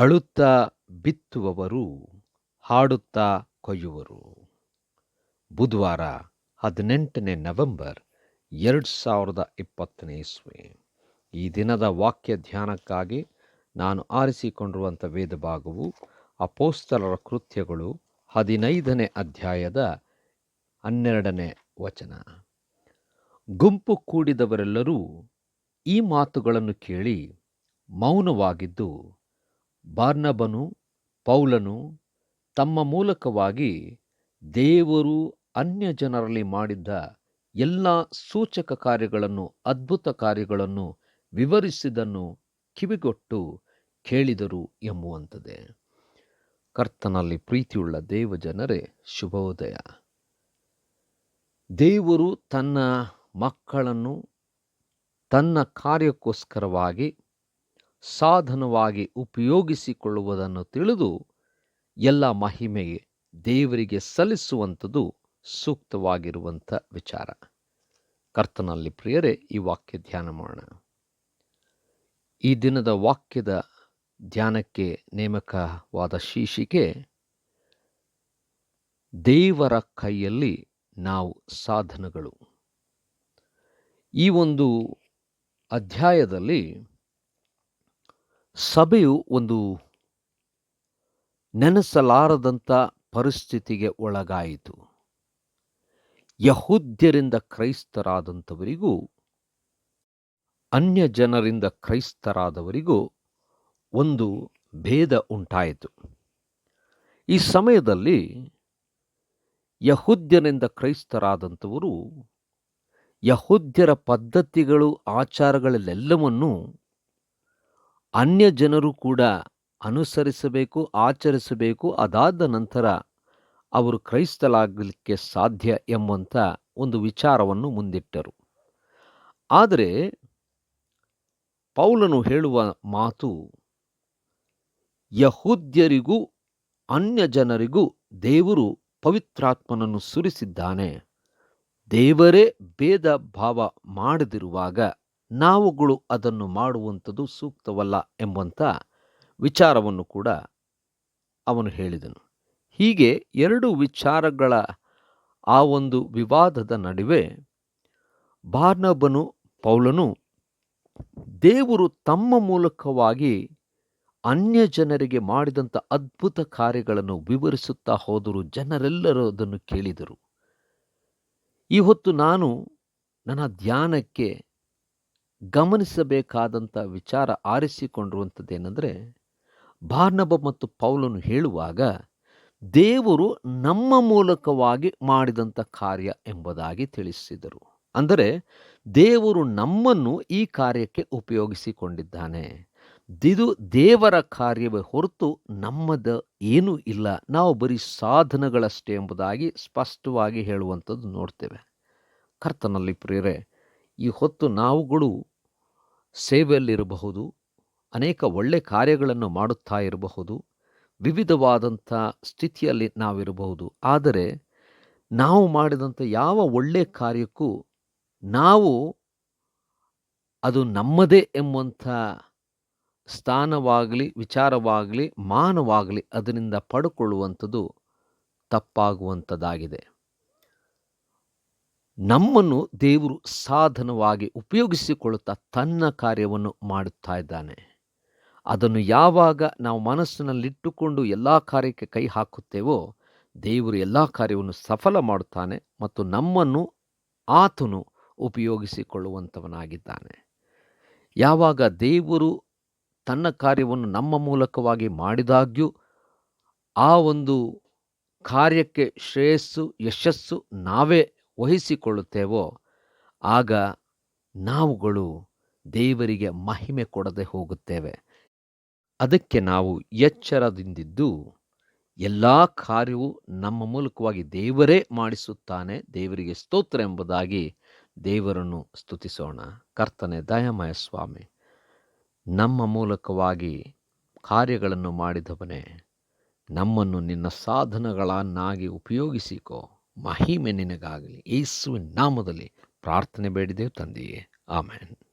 ಅಳುತ್ತಾ ಬಿತ್ತುವವರು ಹಾಡುತ್ತಾ ಕೊಯ್ಯುವರು. ಬುಧವಾರ ಹದಿನೆಂಟನೇ ನವೆಂಬರ್ ಎರಡು ಸಾವಿರದ ಇಪ್ಪತ್ತನೇ ಇಸ್ವಿ. ಈ ದಿನದ ವಾಕ್ಯ ಧ್ಯಾನಕ್ಕಾಗಿ ನಾನು ಆರಿಸಿಕೊಂಡಿರುವಂಥ ವೇದ ಭಾಗವು ಅಪೋಸ್ತಲರ ಕೃತ್ಯಗಳು ಹದಿನೈದನೇ ಅಧ್ಯಾಯದ ಹನ್ನೆರಡನೇ ವಚನ. ಗುಂಪು ಕೂಡಿದವರೆಲ್ಲರೂ ಈ ಮಾತುಗಳನ್ನು ಕೇಳಿ ಮೌನವಾಗಿದ್ದು ಬಾರ್ನಬನು, ಪೌಲನು ತಮ್ಮ ಮೂಲಕವಾಗಿ ದೇವರು ಅನ್ಯ ಜನರಲ್ಲಿ ಮಾಡಿದ್ದ ಎಲ್ಲ ಸೂಚಕ ಕಾರ್ಯಗಳನ್ನು, ಅದ್ಭುತ ಕಾರ್ಯಗಳನ್ನು ವಿವರಿಸಿದನ್ನು ಕಿವಿಗೊಟ್ಟು ಕೇಳಿದರು ಎಂಬುವಂಥದ್ದೇ. ಕರ್ತನಲ್ಲಿ ಪ್ರೀತಿಯುಳ್ಳ ದೇವ ಜನರೇ, ಶುಭೋದಯ. ದೇವರು ತನ್ನ ಮಕ್ಕಳನ್ನು ತನ್ನ ಕಾರ್ಯಕ್ಕೋಸ್ಕರವಾಗಿ ಸಾಧನವಾಗಿ ಉಪಯೋಗಿಸಿಕೊಳ್ಳುವುದನ್ನು ತಿಳಿದು ಎಲ್ಲ ಮಹಿಮೆಗೆ ದೇವರಿಗೆ ಸಲ್ಲಿಸುವಂಥದ್ದು ಸೂಕ್ತವಾಗಿರುವಂಥ ವಿಚಾರ. ಕರ್ತನಲ್ಲಿ ಪ್ರಿಯರೇ, ಈ ವಾಕ್ಯ ಧ್ಯಾನ ಮಾಡೋಣ. ಈ ದಿನದ ವಾಕ್ಯದ ಧ್ಯಾನಕ್ಕೆ ನೇಮಕವಾದ ಶೀರ್ಷಿಕೆ, ದೇವರ ಕೈಯಲ್ಲಿ ನಾವು ಸಾಧನಗಳು. ಈ ಒಂದು ಅಧ್ಯಾಯದಲ್ಲಿ ಸಭೆಯು ಒಂದು ನೆನೆಸಲಾರದಂಥ ಪರಿಸ್ಥಿತಿಗೆ ಒಳಗಾಯಿತು. ಯಹೂದ್ಯರಿಂದ ಕ್ರೈಸ್ತರಾದಂಥವರಿಗೂ ಅನ್ಯ ಜನರಿಂದ ಕ್ರೈಸ್ತರಾದವರಿಗೂ ಒಂದು ಭೇದ ಉಂಟಾಯಿತು. ಈ ಸಮಯದಲ್ಲಿ ಯಹೂದ್ಯರಿಂದ ಕ್ರೈಸ್ತರಾದಂಥವರು, ಯಹೂದ್ಯರ ಪದ್ಧತಿಗಳು, ಆಚಾರಗಳಲ್ಲೆಲ್ಲವನ್ನೂ ಅನ್ಯ ಜನರು ಕೂಡ ಅನುಸರಿಸಬೇಕು, ಆಚರಿಸಬೇಕು. ಅದಾದ ನಂತರ ಅವರು ಕ್ರೈಸ್ತಲಾಗಲಿಕ್ಕೆ ಸಾಧ್ಯ ಎಂಬಂಥ ಒಂದು ವಿಚಾರವನ್ನು ಮುಂದಿಟ್ಟರು. ಆದರೆ ಪೌಲನು ಹೇಳುವ ಮಾತು ಯಹೂದ್ಯರಿಗೂ ಅನ್ಯ ಜನರಿಗೂ ದೇವರು ಪವಿತ್ರಾತ್ಮನನ್ನು ಸುರಿಸಿದ್ದಾನೆ. ದೇವರೇ ಭೇದ ಭಾವ ಮಾಡದಿರುವಾಗ ನಾವುಗಳು ಅದನ್ನು ಮಾಡುವಂಥದ್ದು ಸೂಕ್ತವಲ್ಲ ಎಂಬಂಥ ವಿಚಾರವನ್ನು ಕೂಡ ಅವನು ಹೇಳಿದನು. ಹೀಗೆ ಎರಡು ವಿಚಾರಗಳ ಆ ಒಂದು ವಿವಾದದ ನಡುವೆ ಬಾರ್ನಬನು ಪೌಲನು ದೇವರು ತಮ್ಮ ಮೂಲಕವಾಗಿ ಅನ್ಯ ಜನರಿಗೆ ಮಾಡಿದಂಥ ಅದ್ಭುತ ಕಾರ್ಯಗಳನ್ನು ವಿವರಿಸುತ್ತಾ ಹೋದರು. ಜನರೆಲ್ಲರೂ ಅದನ್ನು ಕೇಳಿದರು. ಈ ಹೊತ್ತು ನಾನು ನನ್ನ ಧ್ಯಾನಕ್ಕೆ ಗಮನಿಸಬೇಕಾದಂಥ ವಿಚಾರ ಆರಿಸಿಕೊಂಡಿರುವಂಥದ್ದೇನೆಂದರೆ, ಬಾರ್ನಬ ಮತ್ತು ಪೌಲನು ಹೇಳುವಾಗ ದೇವರು ನಮ್ಮ ಮೂಲಕವಾಗಿ ಮಾಡಿದಂಥ ಕಾರ್ಯ ಎಂಬುದಾಗಿ ತಿಳಿಸಿದರು. ಅಂದರೆ ದೇವರು ನಮ್ಮನ್ನು ಈ ಕಾರ್ಯಕ್ಕೆ ಉಪಯೋಗಿಸಿಕೊಂಡಿದ್ದಾನೆ. ಇದು ದೇವರ ಕಾರ್ಯವೇ ಹೊರತು ನಮ್ಮದ ಏನೂ ಇಲ್ಲ. ನಾವು ಬರೀ ಸಾಧನಗಳಷ್ಟೇ ಎಂಬುದಾಗಿ ಸ್ಪಷ್ಟವಾಗಿ ಹೇಳುವಂಥದ್ದು ನೋಡ್ತೇವೆ. ಕರ್ತನಲ್ಲಿ ಪ್ರಿಯರೇ, ಈ ಹೊತ್ತು ನಾವುಗಳು ಸೇವೆಯಲ್ಲಿರಬಹುದು, ಅನೇಕ ಒಳ್ಳೆ ಕಾರ್ಯಗಳನ್ನು ಮಾಡುತ್ತಾ ಇರಬಹುದು, ವಿವಿಧವಾದಂಥ ಸ್ಥಿತಿಯಲ್ಲಿ ನಾವಿರಬಹುದು. ಆದರೆ ನಾವು ಮಾಡಿದಂಥ ಯಾವ ಒಳ್ಳೆ ಕಾರ್ಯಕ್ಕೂ ನಾವು ಅದು ನಮ್ಮದೇ ಎಂಬಂಥ ಸ್ಥಾನವಾಗಲಿ, ವಿಚಾರವಾಗಲಿ, ಮಾನವಾಗಲಿ, ಅದರಿಂದ ಪಡ್ಕೊಳ್ಳುವಂಥದ್ದು ತಪ್ಪಾಗುವಂಥದ್ದಾಗಿದೆ. ನಮ್ಮನ್ನು ದೇವರು ಸಾಧನವಾಗಿ ಉಪಯೋಗಿಸಿಕೊಳ್ಳುತ್ತಾ ತನ್ನ ಕಾರ್ಯವನ್ನು ಮಾಡುತ್ತಾ ಇದ್ದಾನೆ. ಅದನ್ನು ಯಾವಾಗ ನಾವು ಮನಸ್ಸಿನಲ್ಲಿಟ್ಟುಕೊಂಡು ಎಲ್ಲ ಕಾರ್ಯಕ್ಕೆ ಕೈ ಹಾಕುತ್ತೇವೋ, ದೇವರು ಎಲ್ಲ ಕಾರ್ಯವನ್ನು ಸಫಲ ಮಾಡುತ್ತಾನೆ ಮತ್ತು ನಮ್ಮನ್ನು ಆತನು ಉಪಯೋಗಿಸಿಕೊಳ್ಳುವಂಥವನಾಗಿದ್ದಾನೆ ಯಾವಾಗ ದೇವರು ತನ್ನ ಕಾರ್ಯವನ್ನು ನಮ್ಮ ಮೂಲಕವಾಗಿ ಮಾಡಿದಾಗ್ಯೂ, ಆ ಒಂದು ಕಾರ್ಯಕ್ಕೆ ಶ್ರೇಯಸ್ಸು, ಯಶಸ್ಸು ನಾವೇ ವಹಿಸಿಕೊಳ್ಳುತ್ತೇವೋ, ಆಗ ನಾವುಗಳು ದೇವರಿಗೆ ಮಹಿಮೆ ಕೊಡದೆ ಹೋಗುತ್ತೇವೆ. ಅದಕ್ಕೆ ನಾವು ಎಚ್ಚರದಿಂದಿದ್ದು, ಎಲ್ಲ ಕಾರ್ಯವು ನಮ್ಮ ಮೂಲಕವಾಗಿ ದೇವರೇ ಮಾಡಿಸುತ್ತಾನೆ, ದೇವರಿಗೆ ಸ್ತೋತ್ರ ಎಂಬುದಾಗಿ ದೇವರನ್ನು ಸ್ತುತಿಸೋಣ. ಕರ್ತನೆ ದಯಮಯ ಸ್ವಾಮಿ, ನಮ್ಮ ಮೂಲಕವಾಗಿ ಕಾರ್ಯಗಳನ್ನು ಮಾಡಿದವನೇ, ನಮ್ಮನ್ನು ನಿನ್ನ ಸಾಧನಗಳನ್ನಾಗಿ ಉಪಯೋಗಿಸಿಕೋ. ಮಹಿಮೆ ನಿನಗಾಗಲಿ. ಯೇಸುವಿನ ನಾಮದಲ್ಲಿ ಪ್ರಾರ್ಥನೆ ಬೇಡಿದೆವು ತಂದೆಯೇ. ಆಮೇನ್.